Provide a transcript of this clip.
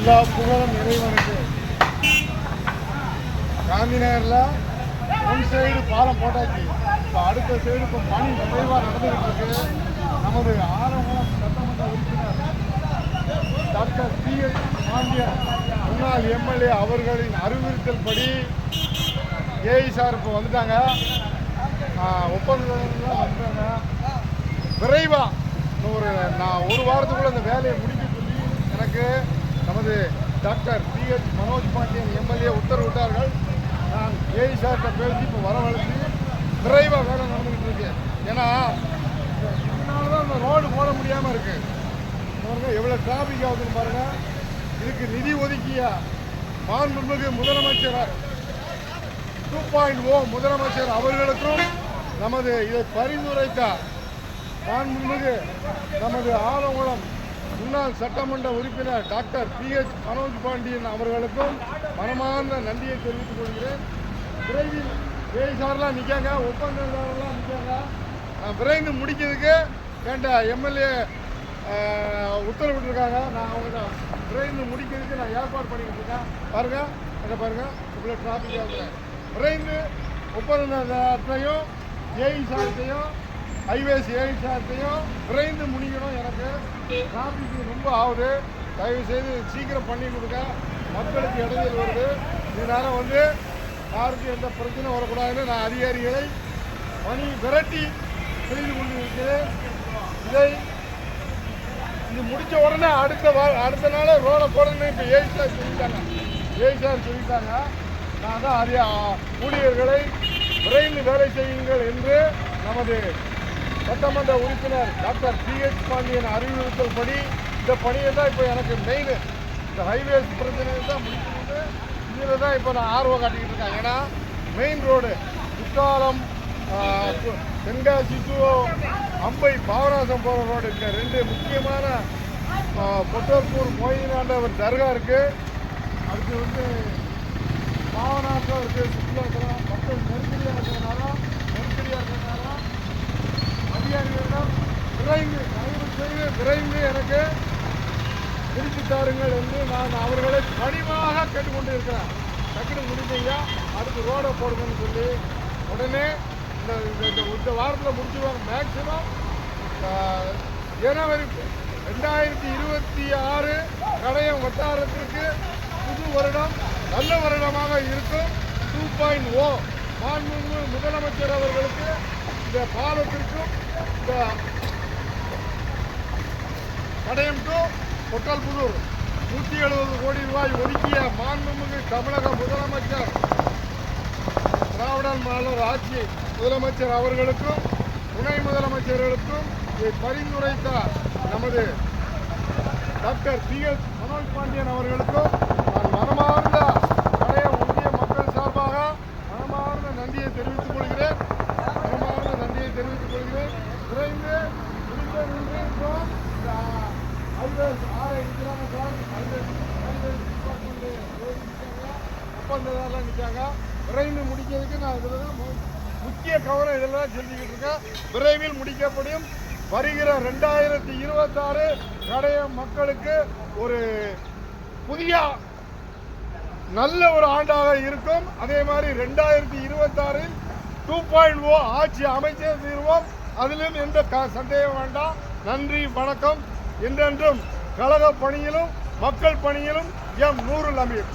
எல்லா புகழும் இறைவனுக்கு. காந்தி நகரில் ஒன் சைடு பாலம் போட்டாச்சு. இப்போ அடுத்த சைடு இப்போ பணி விரைவாக நடந்துகிட்டு இருக்கு. நமது ஆரம்பம் சட்டமன்ற உறுப்பினர் டாக்டர் பி எஸ். பாண்டியன் முன்னாள் எம்எல்ஏ அவர்களின் அறிவுறுத்தல் படி ஏஐ சார் இப்போ வந்துட்டாங்க. ஒப்பந்தம் வந்துட்டாங்க விரைவாக ஒரு நான் ஒரு வாரத்துக்குள்ள அந்த வேலையை முடிக்க சொல்லி எனக்கு நமது doctor P H Manoj Pandian MLA உத்தரவிட்டார்கள். நான் ஏஐ சார்கிட்ட பேசி இப்போ வரவழைச்சு விரைவாக வேலை நடந்துக்கிட்டு இருக்கு. ஏன்னா இதனால தான் அந்த ரோடு போட முடியாமல் இருக்கு. பாருங்கள் எவ்வளோ டிராஃபிக் ஆகுதுன்னு பாருங்கள் இதுக்கு நிதி ஒதுக்கிய மாண்புமிகு முதலமைச்சர் டூ பாயிண்ட் ஓ முதலமைச்சர் அவர்களுக்கும் நமது இதை பரிந்துரைத்த மாண்புமிகு நமது ஆலங்குளம் முன்னாள் சட்டமன்ற உறுப்பினர் doctor P H Manoj Pandian அவர்களுக்கும் மனமார்ந்த நன்றியை தெரிவித்துக் கொள்கிறேன். விரைவில் ஏசாரெலாம் நிற்காங்க ஒப்பந்ததாரெல்லாம் நிற்காங்க. விரைந்து முடிக்கிறதுக்கு கேட்ட எம்எல்ஏ உத்தரவிட்டிருக்காங்க. நான் அவங்க விரைந்து முடிக்கிறதுக்கு நான் ஏற்பாடு பண்ணிக்கிட்டு இருக்கேன் பாருங்க என்ன பாருங்க இவ்வளோ டிராஃபிக் ஆகுது விரைந்து ஒப்பந்தத்தையும் ஏஇ சார்த்தையும் ஹைவேஸ் ஏஇ சார்த்தையும் விரைந்து முடிக்கணும் எனக்கு. டிராஃபிக் ரொம்ப ஆகுது. தயவு செய்து சீக்கிரம் பண்ணி கொடுங்க. மக்களுக்கு இடைஞ்சல் வருது. இதனால் வந்து யாருக்கும் எந்த பிரச்சனை வரக்கூடாதுன்னு நான் அதிகாரிகளை பணி விரட்டி செய்து கொண்டு இருக்கிறேன் இதை இது முடித்த உடனே அடுத்த வா அடுத்த நாளே ரோடை போடணும்னு இப்போ ஏஐ சார் சொல்லிட்டாங்க. ஏஐ சார் சொல்லிட்டாங்க. நான் தான் அதிக ஊழியர்களை விரைந்து வேலை செய்யுங்கள் என்று நமது சட்டமன்ற உறுப்பினர் டாக்டர் பி எச் பாண்டியன் அறிவுறுத்தல் படி இந்த பணியை தான் இப்போ எனக்கு மெயின் இந்த ஹைவேஸ் பிரச்சனையை தான் முடிக்கணும்னு இதில் தான் இப்போ நான் ஆர்வம் காட்டிக்கிட்டு இருக்கேன். ஏன்னா main road Courtallam Tenkasi to Ambai Papanasam போகிற ரோடு இருக்க. ரெண்டு முக்கியமான ஆஹ், பொட்டர்பூர் மொயினாண்டவர் தர்கா இருக்குது அடுத்து வந்து பாவநாசம் இருக்குது சுற்றுலாத்தலம் மக்கள் நெருக்கடியாக இருக்கிறதுனால நெருக்கடியாக இருக்கிறதுனால விரைந்து தயவு செய்து விரைந்து எனக்கு திருப்பி தாருங்கள் என்று நான் அவர்களை பணிவாக கேட்டுக்கொண்டு இருக்கிறேன் டக்குனு முடிஞ்சீங்க அடுத்து ரோடை போடுங்கன்னு சொல்லி உடனே இந்த இந்த- இந்த இந்த வாரத்தில் முடிச்சுருவாங்க மேக்சிமம் ஜனவரி ரெண்டாயிரத்தி இருபத்தி ஆறு கடையம் வட்டாரத்திற்கு புது வருடம் நல்ல வருடமாக இருக்கும். டூ பாயிண்ட் ஓ மாண்புமிகு முதலமைச்சர் அவர்களுக்கு இந்த பாலத்திற்கும் இந்த படையம் டு கொட்டால்புதூர் நூற்றி எழுபது கோடி ரூபாய் ஒதுக்கிய மாண்புமிகு தமிழக முதலமைச்சர் திராவிடன் மாநில ஆட்சி முதலமைச்சர் அவர்களுக்கும் துணை முதலமைச்சர்களுக்கும் இதை பரிந்துரைத்த நமது doctor P S Manoj Pandian அவர்களுக்கும் நான் மனமார்ந்த பழைய ஒன்றிய மக்கள் சார்பாக மனமார்ந்த நன்றியை தெரிவித்துக் கொள்கிறேன் மனமார்ந்த நன்றியை தெரிவித்துக் கொள்கிறேன் விரைந்து முடிந்த ஒப்பந்ததாரெலாம் நிற்காங்க விரைந்து முடிக்கிறதுக்கு நான் இதில் தான் மு- முக்கிய கவனம் இதில் தான் செஞ்சுக்கிட்டு இருக்கேன் விரைவில் முடிக்கப்படும் வருகிற ரெண்டாயிரத்தி இருபத்தாறு கடைய மக்களுக்கு ஒரு புதிய நல்ல ஒரு ஆண்டாக இருக்கும். அதே மாதிரி ரெண்டாயிரத்தி இருபத்தாறில் டூ பாயிண்ட் ஓ ஆட்சி அமைச்சர் தீர்வோம். அதிலும் எந்த சந்தேகம் வேண்டாம். நன்றி வணக்கம். என்றென்றும் கழக பணியிலும் மக்கள் பணியிலும் எம் நூறு அமீர்